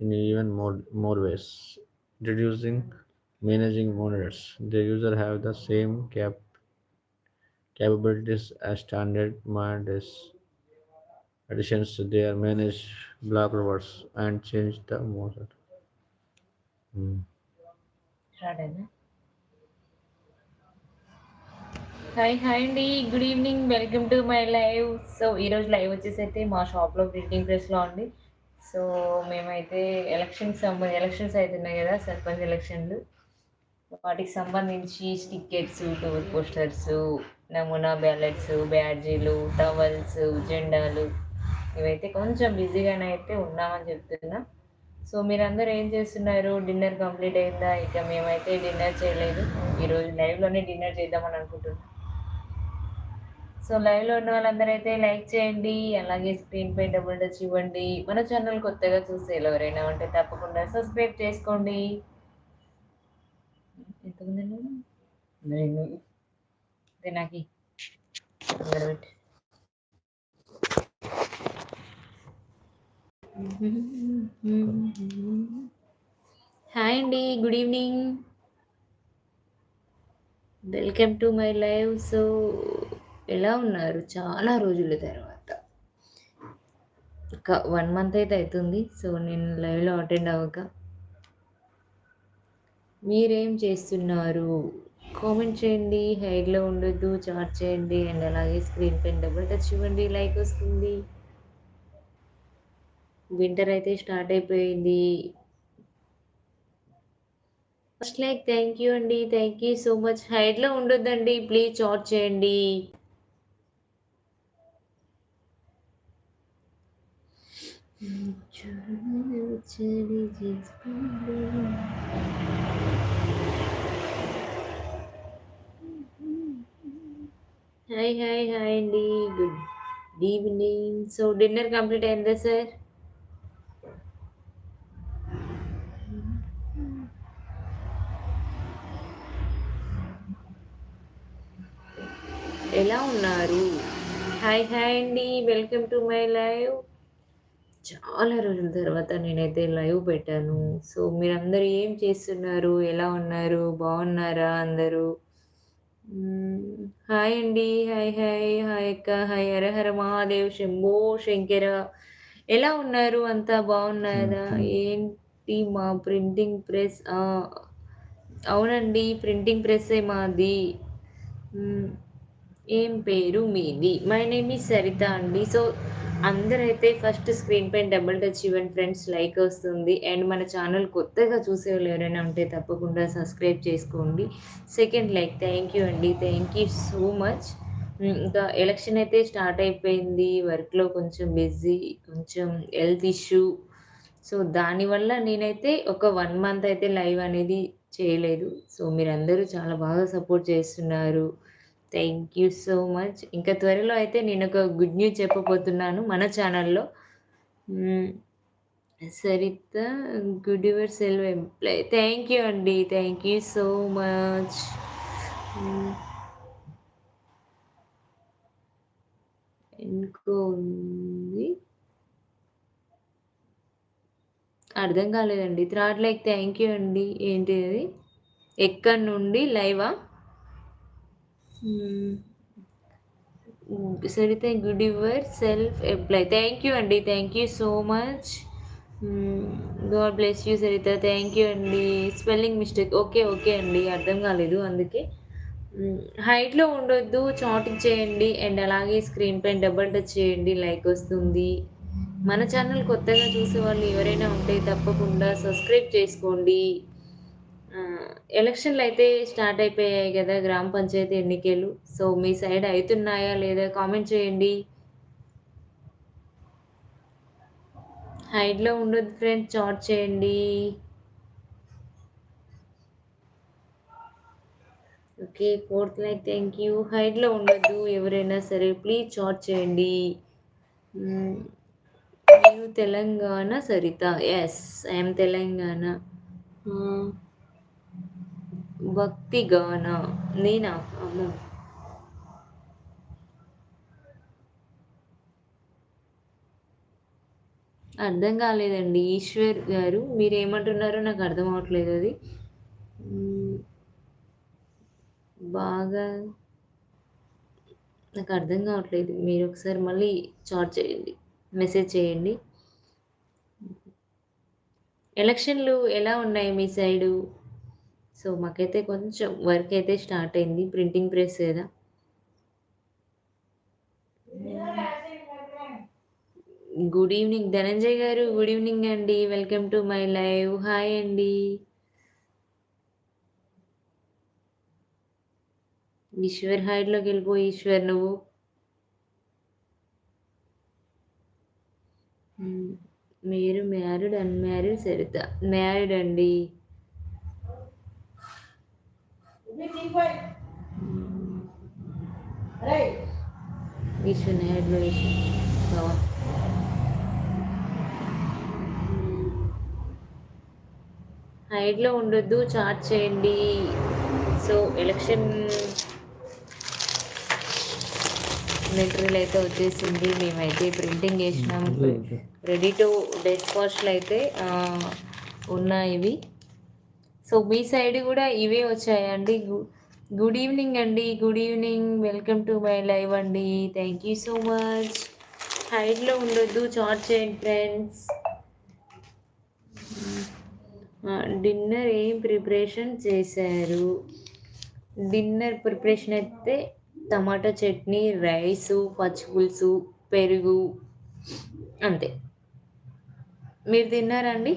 in even more, more ways. Introducing managing monitors. The user have the same cap capabilities as standard monitors. Additions they are manage block robots and change the monitor. Hmm. Start అయిందా hi hi అండి good evening welcome to my live so ఈరోజు live వచ్చేసి అయితే మా షాప్లో printing ప్రెస్లో ఉంది so మేమైతే ఎలక్షన్స్ సంబంధించి ఎలక్షన్స్ అవుతున్నాయి కదా సర్పంచ్ ఎలక్షన్లు. వాటికి సంబంధించి స్టికెట్స్ టూర్ పోస్టర్స్ నమూనా బ్యాలెట్స్ బ్యాడ్జీలు టవల్స్ జెండాలు ఇవైతే కొంచెం బిజీగానే అయితే ఉన్నామని చెప్తున్నా. సో మీరందరూ ఏం చేస్తున్నారు? డిన్నర్ కంప్లీట్ అయిందా? ఇక మేమైతే డిన్నర్ చేయలేదు. ఈరోజు లైవ్లోనే డిన్నర్ చేద్దామని అనుకుంటున్నాం. సో లైవ్లో ఉన్న వాళ్ళందరూ అయితే లైక్ చేయండి అలాగే స్క్రీన్ పై డబుల్ టచ్ ఇవ్వండి. మన ఛానల్ కొత్తగా చూసే ఎవరైనా ఉంటే తప్పకుండా సబ్స్క్రైబ్ చేసుకోండి. నాకు. హాయ్ అండి good evening. Welcome to my live. So ఎలా ఉన్నారు? చాలా రోజుల తర్వాత. ఒక వన్ మంత్ అయితే అవుతుంది సో నేను లైవ్లో అటెండ్ అవ్వక మీరేం చేస్తున్నారు? కామెంట్ చేయండి. హైడ్లో ఉండొద్దు. చాట్ చేయండి. అండ్ అలాగే స్క్రీన్ పైన డబ్బులు టచ్ ఇవ్వండి. లైక్ వస్తుంది. వింటర్ అయితే స్టార్ట్ అయిపోయింది. ఫస్ట్ లైక్ థ్యాంక్ యూ అండి. థ్యాంక్ యూ సో మచ్ హైట్లో ఉండొద్దండి. ప్లీజ్ చాట్ చేయండి. హాయ్ హాయ్ హాయ్ అండి good evening so dinner complete అయిందా సార్ ఎలా ఉన్నారు హాయ్ హాయ్ అండి వెల్కమ్ టు మై లైవ్ చాలా రోజుల తర్వాత నేనైతే లైవ్ పెట్టాను. సో మీరందరూ ఏం చేస్తున్నారు? ఎలా ఉన్నారు? బాగున్నారా అందరూ? హాయ్ అండి. Hi hi. హాయ్ అక్క. హాయ్. హరహర మహాదేవ్. శంభో శంకర. ఎలా ఉన్నారు? అంతా బాగున్నారా? ఏంటి మా ప్రింటింగ్ ప్రెస్? అవునండి. ప్రింటింగ్ ప్రెస్సే మాది. ఏం పేరు మీది? మై నేమ్ ఈ సరిత అండి. సో అందరైతే ఫస్ట్ స్క్రీన్ పైన డబుల్ టచ్ ఇవ్వండి ఫ్రెండ్స్ లైక్ వస్తుంది. అండ్ మన ఛానల్ కొత్తగా చూసేవాళ్ళు ఎవరైనా ఉంటే తప్పకుండా సబ్స్క్రైబ్ చేసుకోండి. సెకండ్ లైక్ థ్యాంక్ యూ అండి. థ్యాంక్ యూ సో మచ్ ఇంకా ఎలక్షన్ అయితే స్టార్ట్ అయిపోయింది. వర్క్లో కొంచెం బిజీ కొంచెం హెల్త్ ఇష్యూ సో దానివల్ల నేనైతే ఒక వన్ మంత్ అయితే లైవ్ అనేది చేయలేదు. సో మీరందరూ చాలా బాగా సపోర్ట్ చేస్తున్నారు. థ్యాంక్ యూ సో మచ్ ఇంకా త్వరలో అయితే నేను ఒక గుడ్ న్యూస్ చెప్పబోతున్నాను మన ఛానల్లో Saritha good your self employ thank you అండి థ్యాంక్ యూ సో మచ్ ఇంకో ఉంది. అర్థం కాలేదండి. థ్రాడ్ లైక్ థ్యాంక్ యూ అండి ఏంటిది? ఎక్కడి నుండి? లైవా సరితే good your self employ thank you అండి thank you so much god bless you Saritha thank you అండి స్పెల్లింగ్ మిస్టేక్ ఓకే ఓకే అండి అర్థం కాలేదు అందుకే. హైట్లో ఉండొద్దు. చాటింగ్ చేయండి. అండ్ అలాగే స్క్రీన్ పైన డబల్ టచ్ చేయండి. లైక్ వస్తుంది. మన ఛానల్ కొత్తగా చూసే వాళ్ళు ఎవరైనా ఉంటే తప్పకుండా సబ్స్క్రైబ్ చేసుకోండి. ఎలక్షన్లు అయితే స్టార్ట్ అయిపోయాయి కదా గ్రామ పంచాయతీ ఎన్నికలు. సో మీ సైడ్ అవుతున్నాయా లేదా కామెంట్ చేయండి. హైడ్లో ఉండదు ఫ్రెండ్స్ చాట్ చేయండి. Okay fourth like thank you. హైడ్లో ఉండదు ఎవరైనా సరే ప్లీజ్ చాట్ చేయండి. నేను Telangana Saritha. Yes I'm Telangana. భక్తిగాన నేనా? అమ్మో. అర్థం కాలేదండి. ఈశ్వర్ గారు మీరేమంటున్నారో నాకు అర్థం అవ్వట్లేదు అది. బాగా నాకు అర్థం కావట్లేదు. మీరు ఒకసారి మళ్ళీ చాట్ చేయండి. మెసేజ్ చేయండి. ఎలక్షన్లు ఎలా ఉన్నాయి మీ సైడు? సో మాకైతే కొంచెం వర్క్ అయితే స్టార్ట్ అయింది. ప్రింటింగ్ ప్రెస్ కదా. Good evening. Dhananjay garu good evening అండి. Welcome to my live. Hi అండి. ఈశ్వర్ హైడ్లోకి వెళ్ళిపో ఈశ్వర్ నువ్వు. మీరు మ్యారీడ్ అన్మ్యారీడ్ సరిత. మ్యారీడ్ అండి. వేసి బావా హైడ్లో ఉండొద్దు చార్ట్ చేయండి. సో ఎలక్షన్ మెటీరియల్ అయితే వచ్చేసింది. మేమైతే ప్రింటింగ్ చేసినాం. రెడీ టు డెస్పాచ్లు అయితే ఆ, ఉన్నాయి. ఇవి సో మీ సైడ్ కూడా ఇవే వచ్చాయండి. గు- గుడ్ ఈవినింగ్ అండి. Good evening. Welcome to my live అండి. Thank you so much. హైట్లో ఉండొద్దు. చాట్ చేయండి ఫ్రెండ్స్. డిన్నర్ ఏం ప్రిపరేషన్ చేశారు? డిన్నర్ ప్రిపరేషన్ అయితే టమాటా చట్నీ రైసు పచ్చి పులుసు పెరుగు అంతే. మీరు తిన్నారండి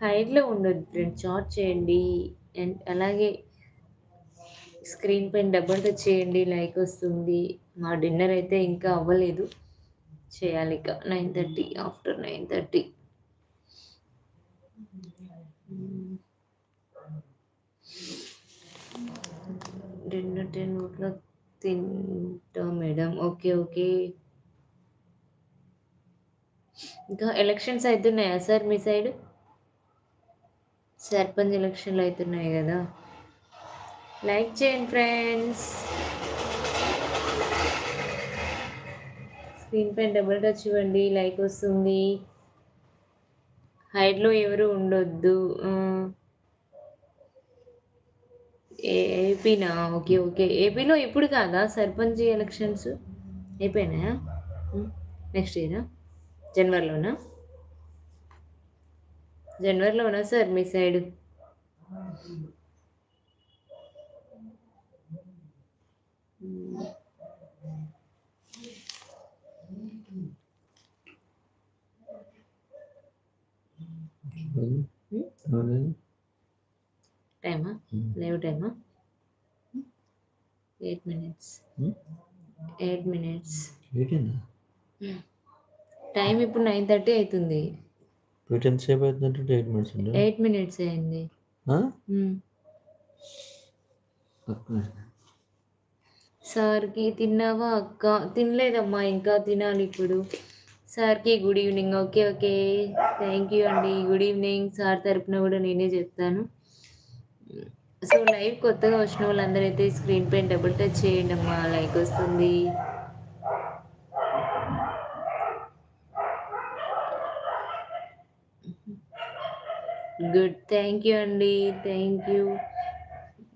హైట్లో ఉండదు ఫ్రెండ్ షార్ట్ చేయండి. అండ్ అలాగే స్క్రీన్ పైన డబుల్ టచ్ చేయండి. లైక్ వస్తుంది. మా డిన్నర్ అయితే ఇంకా అవ్వలేదు. చేయాలి ఇక nine thirty after nine thirty. Dinner ten ఓట్లో తింటాం మేడం. Okay okay. ఇంకా ఎలక్షన్స్ అవుతున్నాయా సార్ మీ సైడ్? సర్పంచ్ ఎలక్షన్లు అవుతున్నాయి కదా. లైక్ చేయండి ఫ్రెండ్స్. స్క్రీన్ పైన డబుల్ టచ్ ఇవ్వండి లైక్ వస్తుంది. హైడ్లో ఎవరు ఉండొద్దు. ఏ- ఏపీనా? Okay okay. ఏపీలో ఇప్పుడు కాదా సర్పంచ్ ఎలక్షన్స్? అయిపోయినాయా? నెక్స్ట్ ఇయరా? జనవరిలోనా? జనవరిలోనా సార్ మీ సైడ్ టైమా లేవు టైమా eight minutes eight minutes time ఇప్పుడు నైన్ థర్టీ అవుతుంది. వీటి అవుతుందంటే ఎయిట్ మినిట్స్ అండి ఎయిట్ మినిట్స్ అయింది. సార్కి తిన్నావా అక్క? తినలేదమ్మా ఇంకా తినాలి ఇప్పుడు. సార్కి good evening. Okay okay. Thank you అండి. Good evening. సార్ తరపున కూడా నేనే చెప్తాను. సో లైవ్ కొత్తగా వచ్చిన వాళ్ళందరూ అయితే స్క్రీన్ పైన డబుల్ టచ్ చేయండి అమ్మా లైక్ వస్తుంది. గుడ్. థ్యాంక్ యూ అండి. Thank you.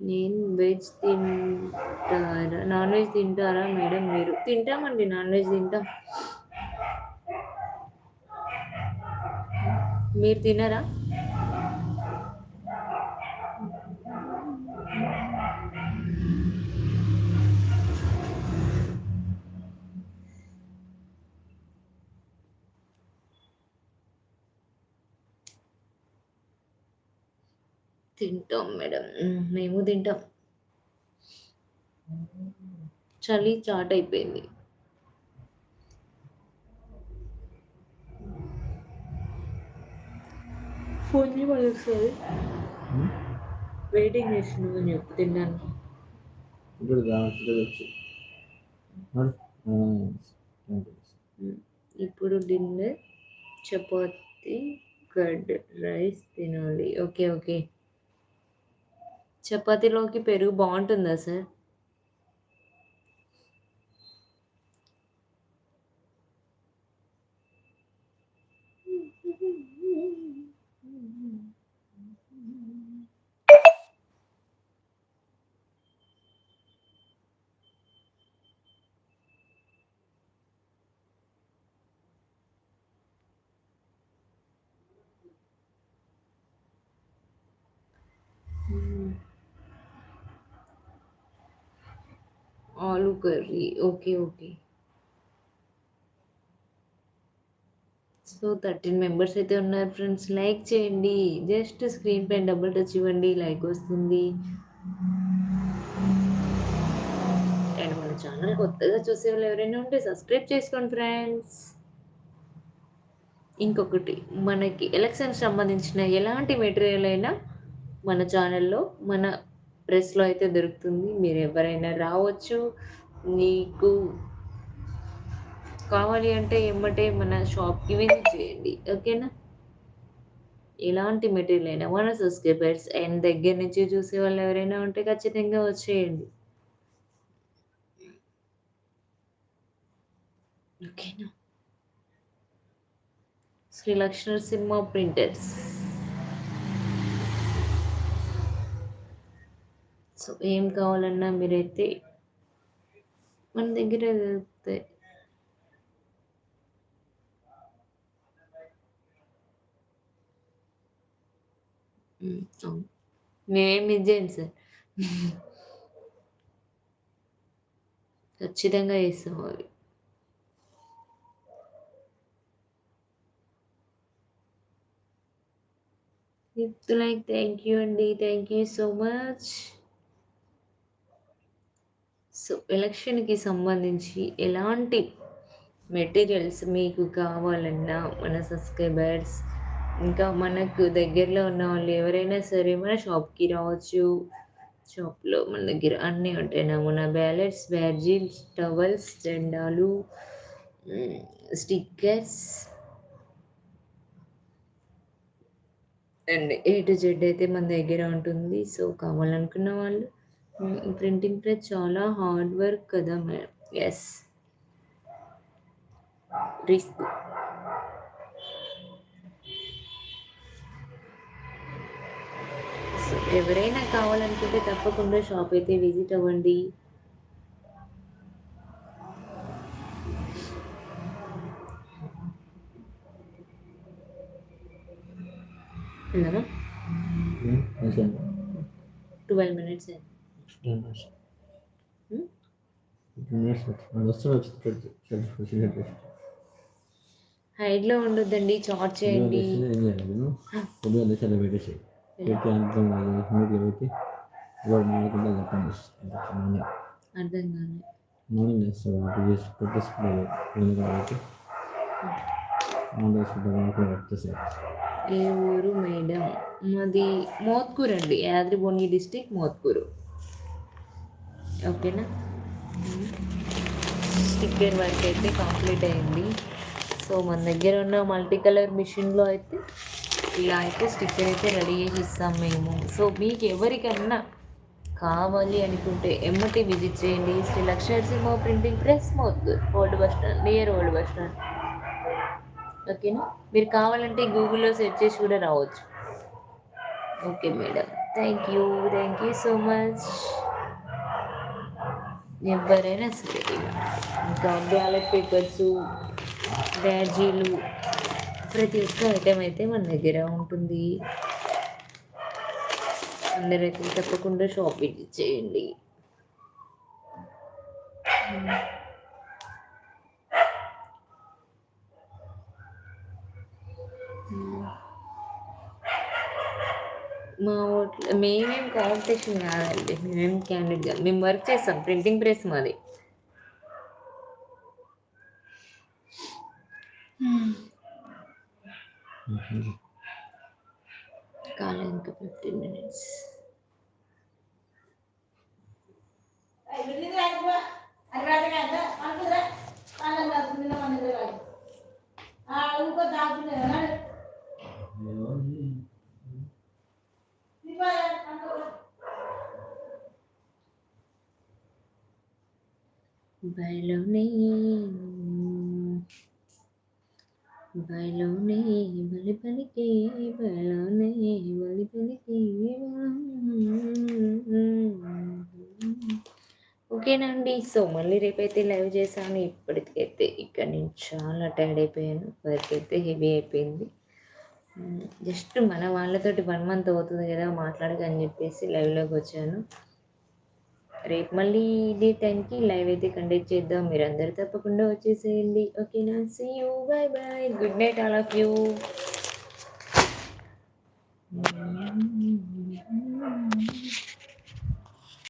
నేను వెజ్ తింటారా? నాన్ వెజ్ తింటారా మేడం మీరు? తింటామండి. నాన్ వెజ్ తింటాం. మీరు తినరా? తింటాం మేడం. మ్మ్, తింటాం. చలి చాట్ అయిపోయింది. ఫోన్ చేయమని ఒకసారి. వెయిటింగ్ చేస్తున్నావు అని చెప్పు తిన్నాను. ఇప్పుడు డిన్నర్ చపాతి కర్డ్ రైస్ తినాలి. Okay okay. చపాతీలోకి పెరుగు బాగుంటుందా సార్? ఆలు curry. Okay okay. So thirteen members అయితే ఉన్నారు ఫ్రెండ్స్. లైక్ చేయండి. జస్ట్ స్క్రీన్ పైన డబుల్ టచ్ ఇవ్వండి. లైక్ వస్తుంది. అండ్ మన ఛానల్ కొత్తగా చూసే వాళ్ళు ఎవరైనా ఉంటే సబ్స్క్రైబ్ చేసుకోండి ఫ్రెండ్స్. ఇంకొకటి మనకి ఎలక్షన్ సంబంధించిన ఎలాంటి మెటీరియల్ అయినా మన ఛానల్లో మన ప్రెస్లో అయితే దొరుకుతుంది. మీరు ఎవరైనా రావచ్చు. నీకు కావాలి అంటే ఏమంటే మన షాప్కి విజిట్ చేయండి. ఓకేనా? ఎలాంటి మెటీరియల్ అయినా మన సబ్స్క్రైబర్స్ అండ్ దగ్గర నుంచి చూసే వాళ్ళు ఎవరైనా ఉంటే ఖచ్చితంగా వచ్చేయండి. ఓకేనా? Shri Lakshmana cinema printers. So ఏం కావాలన్నా మీరైతే మన దగ్గర దొరుకుతాయి మేమేం మిస్ చేయండి సార్. ఖచ్చితంగా చేస్తాం అవి లైక్ థ్యాంక్ యూ అండి. Thank you so much so ఎలక్షన్కి సంబంధించి ఎలాంటి మెటీరియల్స్ మీకు కావాలన్నా మన సబ్స్క్రైబర్స్ ఇంకా మనకు దగ్గరలో ఉన్న వాళ్ళు ఎవరైనా సరే మన షాప్కి రావచ్చు. షాప్లో మన దగ్గర అన్నీ ఉంటాయి. నమూనా బ్యాలెట్స్ బ్యాడ్జీల్స్ టవల్స్ జెండాలు stickers. And A to Z అయితే మన దగ్గర ఉంటుంది. సో కావాలనుకున్న వాళ్ళు ప్రింటింగ్ ప్రెస్ చాలా హార్డ్ వర్క్ కదా మేడం ఎస్ రిస్క్ సో ఎవరైనా కావాలనుకుంటే తప్పకుండా షాప్ అయితే విజిట్ అవ్వండి. ఉన్నారా ట్వెల్వ్ మినిట్స్ హైడ్లో ఉండొద్దండి చార్జ్ చేయండి అర్థం మార్నింగ్ పెట్టేసాడు ఏ ఊరు మేడం మాది మోత్కూరు అండి యాదాద్రి భువనగిరి డిస్టిక్ మోత్కూరు ఓకేనా? స్టిక్కర్ వర్క్ అయితే కంప్లీట్ అయింది. సో మన దగ్గర ఉన్న మల్టీ కలర్ మిషన్లో అయితే ఇలా అయితే స్టిక్కర్ అయితే రెడీ చేసి ఇస్తాం మేము. సో మీకు ఎవరికన్నా కావాలి అనుకుంటే ఎమ్మటి విజిట్ చేయండి. Shri Lakshmi printing press mouth old bus stand near old bus stand ఓకేనా? మీరు కావాలంటే గూగుల్లో సెర్చ్ చేసి కూడా రావచ్చు. Okay madam. Thank you thank you so much ఎవరైనా సరే. ఇంకా బ్యాలెట్ పేపర్స్ బ్యాజీలు ప్రతి ఒక్క ఐటెం అయితే మన దగ్గర ఉంటుంది. అందరైతే తప్పకుండా షాపింగ్ చేయండి. మా ఓట్లు మేమేం కాంపిటీషన్ కాదండి. మేమేం క్యాండిడేట్ కాదు. మేము వర్క్ చేస్తాం. ప్రింటింగ్ ప్రెస్ మాది. కాలే ఇంకా ఫిఫ్టీన్ మినిట్స్ బయలోనే బయలోనే బలి పలికి బయలోనే బలి పలికి ఓకేనండి. సో మళ్ళీ రేపైతే లైవ్ చేశాను. ఇప్పటికైతే ఇక్కడ నేను చాలా టైర్డ్ అయిపోయాను. వర్క్ అయితే హెవీ అయిపోయింది జస్ట్ మన వాళ్ళతోటి వన్ మంత్ అవుతుంది కదా మాట్లాడక అని చెప్పేసి లైవ్లోకి వచ్చాను. రేపు మళ్ళీ ఇదే టైంకి లైవ్ అయితే కండక్ట్ చేద్దాం. మీరు అందరు తప్పకుండా వచ్చేసేయండి. ఓకేనా see you. Bye bye good night all of you.